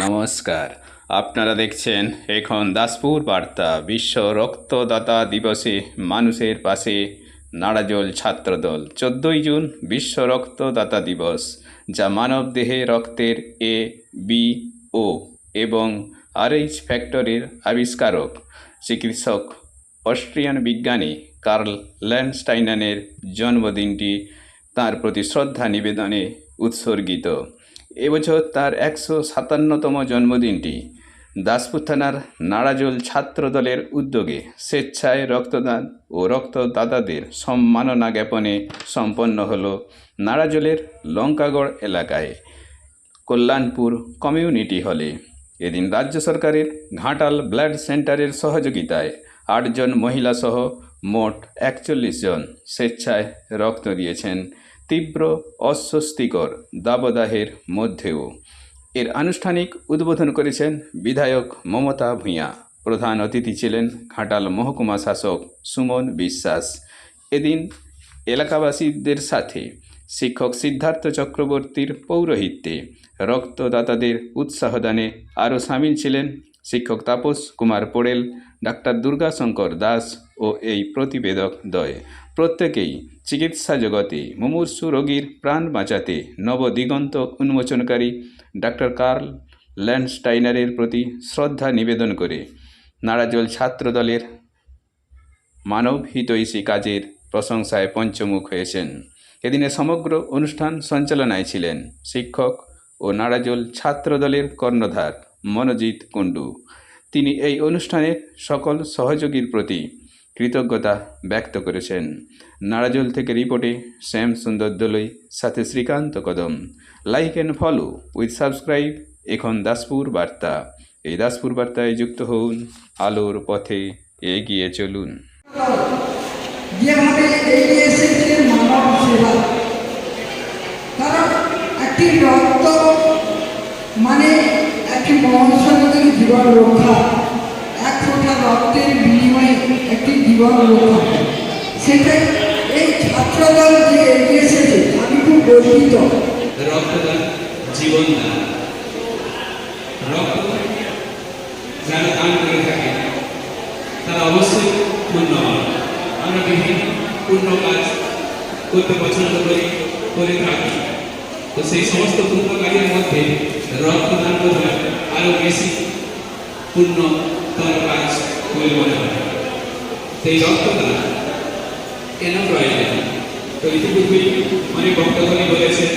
নমস্কার। আপনারা দেখছেন এখন দাসপুর বার্তা। বিশ্ব রক্তদাতা দিবসে মানুষের পাশে নাড়াজল ছাত্রদল। চোদ্দোই জুন বিশ্ব রক্তদাতা দিবস, যা মানবদেহে রক্তের এ বি ও এবং আরএইচ ফ্যাক্টরের আবিষ্কারক। চিকিৎসক, অস্ট্রিয়ান বিজ্ঞানী কার্ল ল্যান্ডস্টাইনানের জন্মদিনটি তার প্রতি শ্রদ্ধা নিবেদনে উৎসর্গিত। এবছর তার একশো সাতান্নতম জন্মদিনটি। দাসপুর থানার নাড়াজোল ছাত্র দলের উদ্যোগে স্বেচ্ছায় রক্তদান ও রক্তদাতাদের সম্মাননা জ্ঞাপনে সম্পন্ন হল নাড়াজোলের লঙ্কাগড় এলাকায় কল্যাণপুর কমিউনিটি হলে। এদিন রাজ্য সরকারের ঘাটাল ব্লাড সেন্টারের সহযোগিতায় আটজন মহিলাসহ মোট একচল্লিশ জন স্বেচ্ছায় রক্ত দিয়েছেন। তীব্র অস্বস্তিকর দাবদাহের মধ্যেও। এর আনুষ্ঠানিক উদ্বোধন করেছেন বিধায়ক মমতা ভূঁইয়া। প্রধান অতিথি ছিলেন ঘাটাল মহকুমা শাসক সুমন বিশ্বাস। এদিন এলাকাবাসীদের সাথে শিক্ষক সিদ্ধার্থ চক্রবর্তীর পৌরোহিত্যে রক্তদাতাদের উৎসাহদানে আরও সামিল ছিলেন শিক্ষক তাপস কুমার পোড়েল, ডাক্তার দুর্গাশঙ্কর দাস ও এই প্রতিবেদক দ্বয়। প্রত্যেকেই চিকিৎসা জগতে মুমূর্ষু রোগীর প্রাণ বাঁচাতে নবদিগন্ত উন্মোচনকারী ডাক্তার কার্ল ল্যান্ডস্টাইনারের প্রতি শ্রদ্ধা নিবেদন করে নাড়াজল ছাত্রদলের মানব হিতৈষী কাজের প্রশংসায় পঞ্চমুখ হয়েছেন। এদিনে সমগ্র অনুষ্ঠান সঞ্চালনায় ছিলেন শিক্ষক ও নাড়াজোল ছাত্রদলের কর্ণধার মনোজিৎ কুণ্ডু। তিনি এই অনুষ্ঠানের সকল সহযোগীর প্রতি কৃতজ্ঞতা ব্যক্ত করেছেন। নাড়াজোল থেকে রিপোর্টে শ্যাম সুন্দর দলই, সাথে Srikanta Kadam. Like and follow with subscribe এখন দাসপুর বার্তা। এই দাসপুর বার্তায় যুক্ত হন আলোর পথে এগিয়ে চলুন। মানে একটি মহাসনের জীবন রক্ষা। এক ফোঁটা রক্তের বিনিময়ে একটি জীবন রক্ষা। সেটাই এই ছাত্রদল যে এগিয়ে এসেছে, আমি খুব গর্বিত। রক্তদান জীবন দান রক্ত যারা দান করে থাকে, তারা অবশ্যই পুণ্যবান। আমরা বিভিন্ন পুণ্য কাজ করতে পছন্দ করি, করে থাকি। তো সেই সমস্ত পুণ্য কাজের মধ্যে রক্তদান বোধ আরও বেশি পুণ্যতর কাজ বলে মনে হয়। সেই রক্তদান কেন প্রয়োজন তো ইতিপূর্বে অনেক বক্তব্যে বলেছেন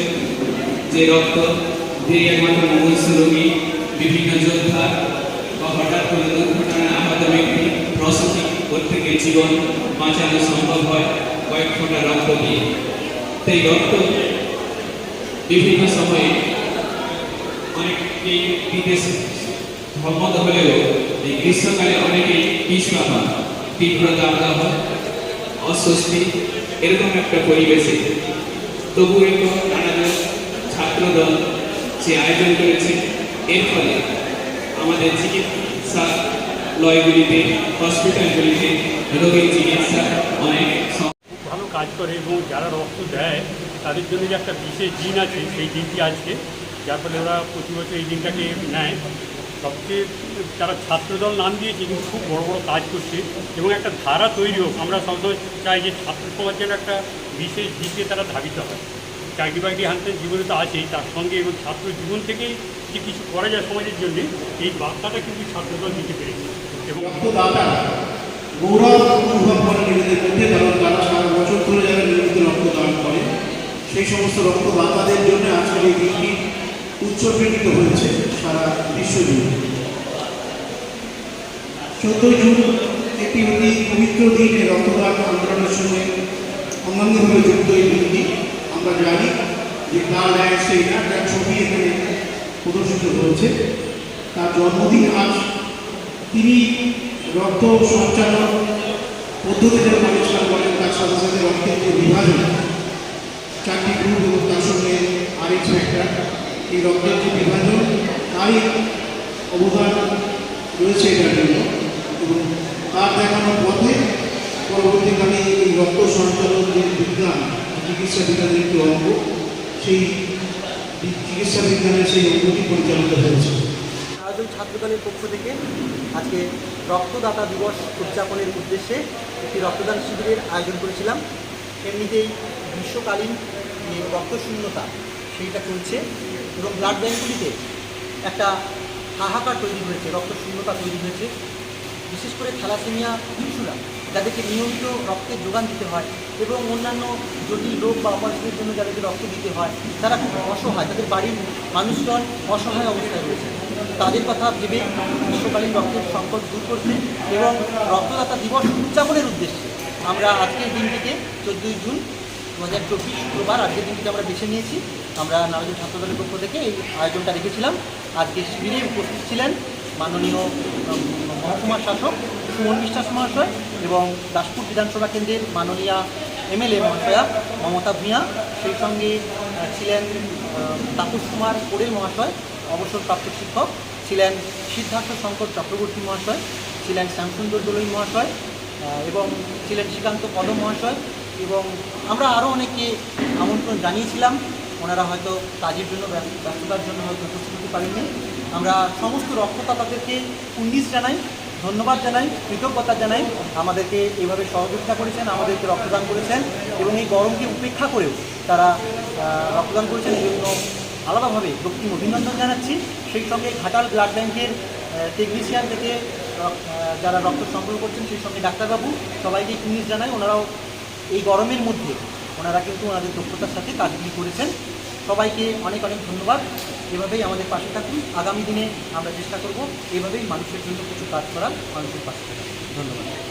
যে রক্ত দিয়ে একমাত্র মনুষ্য রোগী বিভিন্ন যোদ্ধা বা হঠাৎ করে দুর্ঘটনায় আহত ব্যক্তি, প্রসূতি প্রত্যেকের জীবন বাঁচানো সম্ভব হয় কয়েক ফোঁটা রক্ত দিয়ে। সেই রক্ত বিভিন্ন সময়ে ভ্রমণ হলেও এই গ্রীষ্মকালে অনেকেই পিছুয়া পান তীব্র দাবদাহ অস্বস্তি, এরকম একটা পরিবেশে। তবু একটু নানাজন ছাত্রদল যে আয়োজন করেছে। এর ফলে আমাদের চিকিৎসা লয়গুলিতে, হসপিটালগুলিতে রোগীর চিকিৎসা অনেক ভালো কাজ করে এবং যারা রক্ত দেয়, তাদের জন্য যে একটা বিশেষ দিন আছে, সেই দিনটি আজকে যার ফলে ওরা প্রতি বছর এই দিনটাকে নেয়। সবচেয়ে তারা ছাত্রদল নাম দিয়েছে, কিন্তু খুব বড় বড় কাজ করছে এবং একটা ধারা তৈরি হোক, আমরা সবসময় চাই যে ছাত্র সমাজ যেন একটা বিশেষ দিকে তারা ধাবিত হয়। চাকরি বাকরি হানতেন জীবনে তো আছেই, তার সঙ্গে এবং ছাত্র জীবন থেকেই যে কিছু করা যায় সমাজের জন্য, এই বার্তাটা কিন্তু ছাত্রদল দিতে পেরেছে। এবং সেই সমস্ত রক্তদাতাদের জন্য আজকের এই দিনটি উৎসর্গীকৃত হয়েছে সারা বিশ্বজুড়ে। চোদ্দই জুন একটি অতি পবিত্র দিন রক্তদান আন্দোলনের সঙ্গে অঙ্গাঙ্গিভাবে যুক্ত এই দিনটি আমরা জানি যে কার্ল ল্যান্ডস্টাইনার তার ছবি এখানে প্রদর্শিত হয়েছে। তার জন্মদিন আজ। তিনি রক্ত সঞ্চালন পদ্ধতিতে আবিষ্কার করেন। তার সাথে সাথে রক্তের যে বিভাজন, চারটি গ্রুপ এবং তার সঙ্গে আরেক ফ্যাক্টর এই রক্তের যে বিভাজন তারই অবদান রয়েছে এটার জন্য। এবং তার দেখানোর পথে পরবর্তীকালে এই রক্ত সঞ্চালন যে বিজ্ঞান, চিকিৎসা বিজ্ঞানের একটি অঙ্গ, সেই চিকিৎসা বিজ্ঞানের সেই অঙ্গটি পরিচালিত হয়েছে। নারাজল ছাত্রদলের পক্ষ থেকে আজকে রক্তদাতা দিবস উদযাপনের উদ্দেশ্যে একটি রক্তদান শিবিরের আয়োজন করেছিলাম। এমনিতেই গ্রীষ্মকালীন যে রক্তশূন্যতা, সেইটা চলছে। এবং ব্লাড ব্যাঙ্কগুলিতে একটা হাহাকার তৈরি হয়েছে, রক্তশূন্যতা তৈরি হয়েছে। বিশেষ করে থ্যালাসেমিয়া শিশুরা যাদেরকে নিয়মিত রক্তের যোগান দিতে হয় এবং অন্যান্য জটিল রোগ বা অপারেশনের জন্য যাদেরকে রক্ত দিতে হয়, তারা খুব অসহায়, তাদের বাড়ির মানুষজন অসহায় অবস্থায় রয়েছে। তাদের কথা ভেবে গ্রীষ্মকালীন রক্তের সংকট দূর করতে এবং রক্তদাতা দিবস উদযাপনের উদ্দেশ্যে আমরা আজকের দিনটিকে চোদ্দোই জুন দু হাজার চব্বিশ শুক্রবার আজকের দিনটিকে আমরা বেছে নিয়েছি। আমরা নারায়ণ ছাত্রদলের পক্ষ থেকে এই আয়োজনটা রেখেছিলাম। আজকে শিবিরে উপস্থিত ছিলেন মাননীয় মহকুমা শাসক সুমন বিশ্বাস মহাশয় এবং দাসপুর বিধানসভা কেন্দ্রের মাননীয়া এমএলএ মহাশয়া মমতা ভূঁইয়া। সেই সঙ্গে ছিলেন তাপস কুমার কোড়েল মহাশয়, অবসরপ্রাপ্ত শিক্ষক। ছিলেন সিদ্ধার্থ শঙ্কর চক্রবর্তী মহাশয়। ছিলেন শ্যামসুন্দর দোলই মহাশয় এবং ছিলেন শ্রীকান্ত পদ মহাশয়। এবং আমরা আরও অনেককে আমন্ত্রণ জানিয়েছিলাম। ওনারা হয়তো কাজের জন্য ব্যস্ত- ব্যস্ততার জন্য হয়তো উপস্থিত হতে পারেননি। আমরা সমস্ত রক্তদাতাদেরকে উন্নিশ জানাই, ধন্যবাদ জানাই, কৃতজ্ঞতা জানাই। আমাদেরকে এভাবে সহযোগিতা করেছেন, আমাদেরকে রক্তদান করেছেন এবং এই গরমকে উপেক্ষা করেও তারা রক্তদান করেছেন এই জন্য আলাদাভাবে দক্ষিণ অভিনন্দন জানাচ্ছি। সেই সঙ্গে ঘাটাল ব্লাড ব্যাংকের টেকনিশিয়ান থেকে যারা রক্ত সংগ্রহ করছেন, সেই সঙ্গে ডাক্তারবাবু সবাইকে ইংলিশ জানাই। ওনারাও এই গরমের মধ্যে ওনারা কিন্তু ওনাদের দক্ষতার সাথে কাজগুলি করেছেন। সবাইকে অনেক অনেক ধন্যবাদ। এভাবেই আমাদের পাশে থাকুন। আগামী দিনে আমরা চেষ্টা করব এভাবেই মানুষের জন্য কিছু কাজ করার, মানুষের পাশে থাকা ধন্যবাদ।